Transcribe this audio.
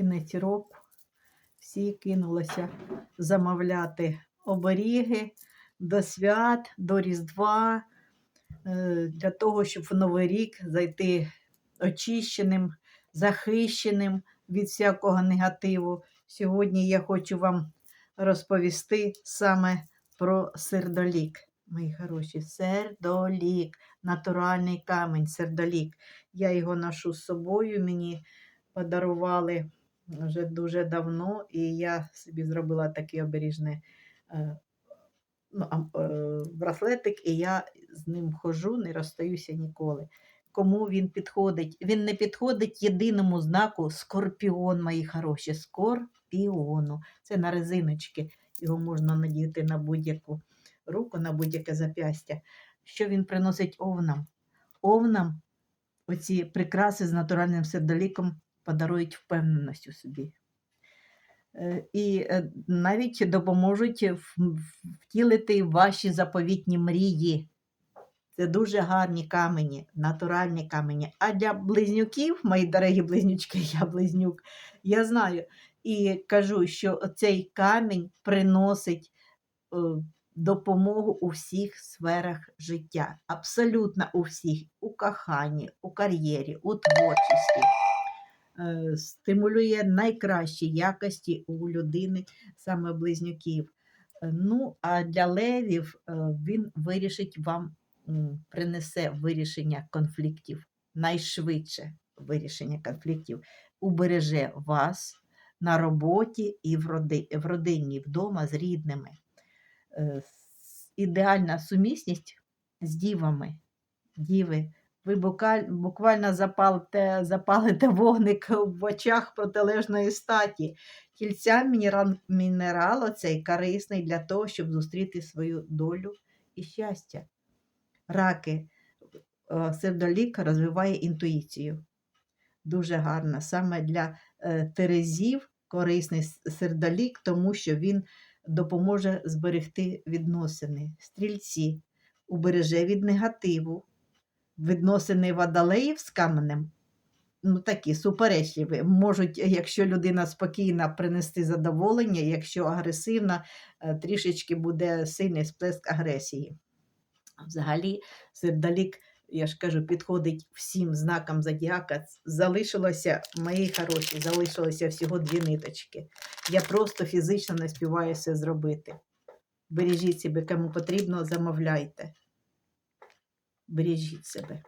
кінець року. Всі кинулися замовляти оберіги до свят, до Різдва, е, для того, щоб в Новий рік зайти очищеним, захищеним від всякого негативу. Сьогодні я хочу вам розповісти саме про сердолік. Мої хороші, сердолік, натуральний камінь, сердолік. Я його ношу з собою, мені подарували вже дуже давно, і я собі зробила такий оберіжний е, ну, е, браслетик, і я з ним хожу, не розстаюся ніколи. Кому він підходить? Він не підходить єдиному знаку скорпіон, мої хороші, скорпіону. Це на резиночки. Його можна надіти на будь-яку руку, на будь-яке зап'ястя. Що він приносить овнам? Овнам оці прикраси з натуральним сердоліком подарують впевненість у собі. Е, І е, навіть допоможуть втілити ваші заповітні мрії. Це дуже гарні камені, натуральні камені. А для близнюків, мої дорогі близнючки, я близнюк, я знаю і кажу, що цей камінь приносить е, допомогу у всіх сферах життя. Абсолютно у всіх, у коханні, у кар'єрі, у творчості. Стимулює найкращі якості у людини, саме близнюків. Е, Ну, а для левів е, він вирішить вам, принесе вирішення конфліктів, найшвидше вирішення конфліктів, убереже вас на роботі і в, родині, вдома з рідними. Е, Ідеальна сумісність з дівами. Діви, ви буквально запалите, запалите вогник в очах протилежної статі. Кільця мінерал, оцей корисний для того, щоб зустріти свою долю і щастя. Раки, е, сердолік розвиває інтуїцію. Дуже гарно. Саме для е, терезів корисний сердолік, тому що він допоможе зберегти відносини. Стрільці убереже від негативу. Відносини водолеїв з каменем ну, такі суперечливі. Можуть, якщо людина спокійна, принести задоволення, якщо агресивна, е, трішечки буде сильний сплеск агресії. Взагалі, сердолік, я ж кажу, підходить всім знакам зодіака. Залишилося, мої хороші, залишилося всього дві ниточки. Я просто фізично не співаю все зробити. Бережіть себе, кому потрібно, замовляйте. Бережіть себе.